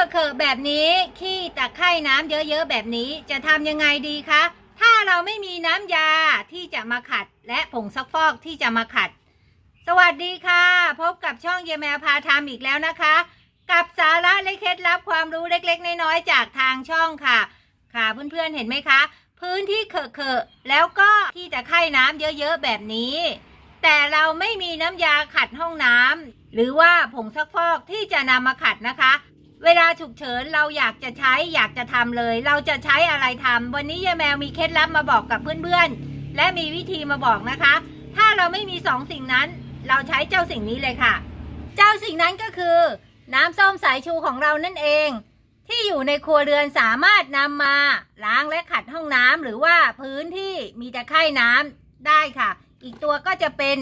พื้นเคอะๆแบบนี้ ขี้ตะไคร่น้ำเยอะๆแบบนี้จะทำยังไงดีคะ ถ้าเราไม่มีน้ำยาที่จะมาขัด และผงซักฟอกที่จะมาขัด สวัสดีค่ะ พบกับช่องเยแมวพาทำอีกแล้วนะคะ กับสาระและเคล็ดลับความรู้เล็กๆ น้อยๆจากทางช่องค่ะ ค่ะเพื่อนๆเห็นไหมคะ พื้นที่เคอะๆแล้วก็ที่ตะไคร่น้ำเยอะๆแบบนี้แต่เราไม่มีน้ำยาขัดห้องน้ำหรือว่าผงซักฟอกที่จะนำมาขัดนะคะ เวลาฉุกเฉินเราอยากจะใช้อยากจะทำเลย เราจะใช้อะไรทำวันนี้ยายแมวมีเคล็ดลับมาบอกกับเพื่อนๆ และมีวิธีมาบอกนะคะ ถ้าเราไม่มีสองสิ่งนั้น เราใช้เจ้าสิ่งนี้เลยค่ะ เจ้าสิ่งนั้นก็คือ น้ำส้มสายชูของเรานั่นเอง ที่อยู่ในครัวเรือนสามารถนำมาล้างและขัดห้องน้ำหรือว่าพื้นที่มีตะไคร่น้ำได้ค่ะ อีกตัวก็จะเป็น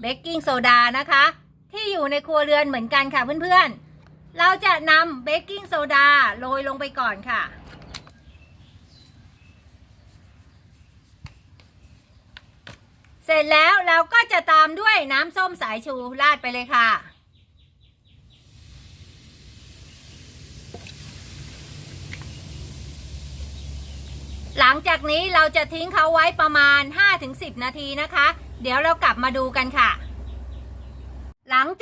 เบกกิ้งโซดานะคะ ที่อยู่ในครัวเรือนเหมือนกันค่ะเพื่อนๆ เราจะนำเบกกิ้งโซดาโรยลงไปก่อนค่ะ เสร็จแล้วเราก็จะตามด้วยน้ำส้มสายชูราดไปเลยค่ะ หลังจากนี้เราจะทิ้งเขาไว้ประมาณ 5-10 นาทีนะคะ เดี๋ยวเรากลับมาดูกันค่ะ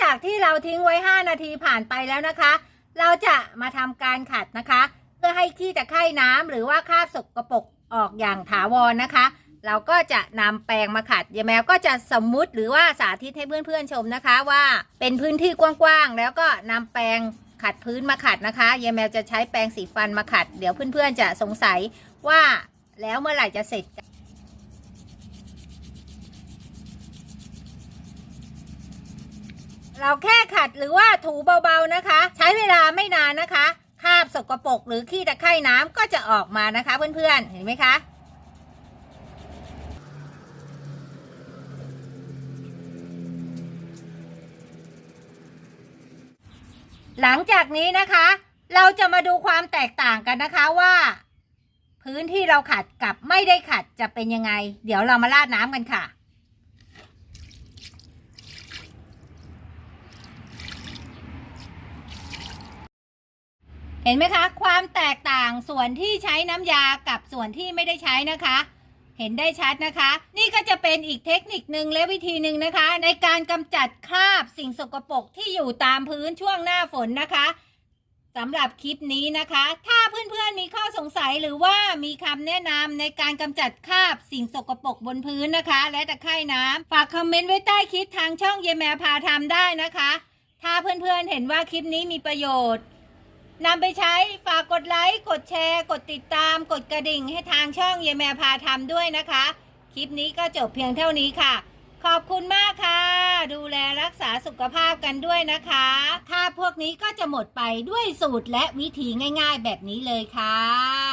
จากที่เราทิ้งไว้ 5 นาทีผ่านไปแล้วนะคะ เราจะมาทำการขัดนะคะ เพื่อให้ขี้ตะไคร่น้ำหรือว่าคราบสกปรกออกอย่างถาวรนะคะ เราก็จะนำแปรงมาขัดยายแมวก็จะสมมุติหรือว่าสาธิตให้เพื่อนๆชมนะคะ ว่าเป็นพื้นที่กว้างๆแล้วก็นำแปรงขัดพื้นมาขัดนะคะยายแมวจะใช้แปรงสีฟันมาขัด เดี๋ยวเพื่อนๆจะสงสัยว่าแล้วเมื่อไหร่จะเสร็จ เราแค่ขัดหรือว่าถูเบาๆนะคะ ใช้เวลาไม่นานนะคะคราบสกปรกหรือขี้ตะไคร่น้ำก็จะออกมานะคะเพื่อนๆ เห็นไหมคะหลังจากนี้นะคะ เราจะมาดูความแตกต่างกันนะคะว่า พื้นที่เราขัดกับไม่ได้ขัดจะเป็นยังไง เดี๋ยวเรามาราดน้ำกันค่ะ ห็นไหมคะ ความแตกต่างส่วนที่ใช้น้ำยากับส่วนที่ไม่ได้ใช้นะคะ เห็นได้ชัดนะคะ นี่ก็จะเป็นอีกเทคนิคนึงและวิธีหนึ่งนะคะ ในการกำจัดคราบสิ่งสกปรกที่อยู่ตามพื้นช่วงหน้าฝนนะคะสำหรับคลิปนี้นะคะ ถ้าเพื่อนๆมีข้อสงสัยหรือว่ามีคำแนะนำในการกำจัดคราบสิ่งสกปรกบนพื้นนะคะ และตะไคร่น้ำฝากคอมเมนต์ไว้ใต้คลิปทางช่องเยแมพาทำได้นะคะ ถ้าเพื่อนๆเห็นว่าคลิปนี้มีประโยชน์ นำไปใช้ฝากกดไลค์ กดแชร์ กดติดตาม กดกระดิ่งให้ทางช่องเยแมพาทำด้วยนะคะ คลิปนี้ก็จบเพียงเท่านี้ค่ะ ขอบคุณมากค่ะ ดูแลรักษาสุขภาพกันด้วยนะคะถ้าพวกนี้ก็จะหมดไปด้วยสูตรและวิธีง่าย ๆ แบบนี้เลยค่ะ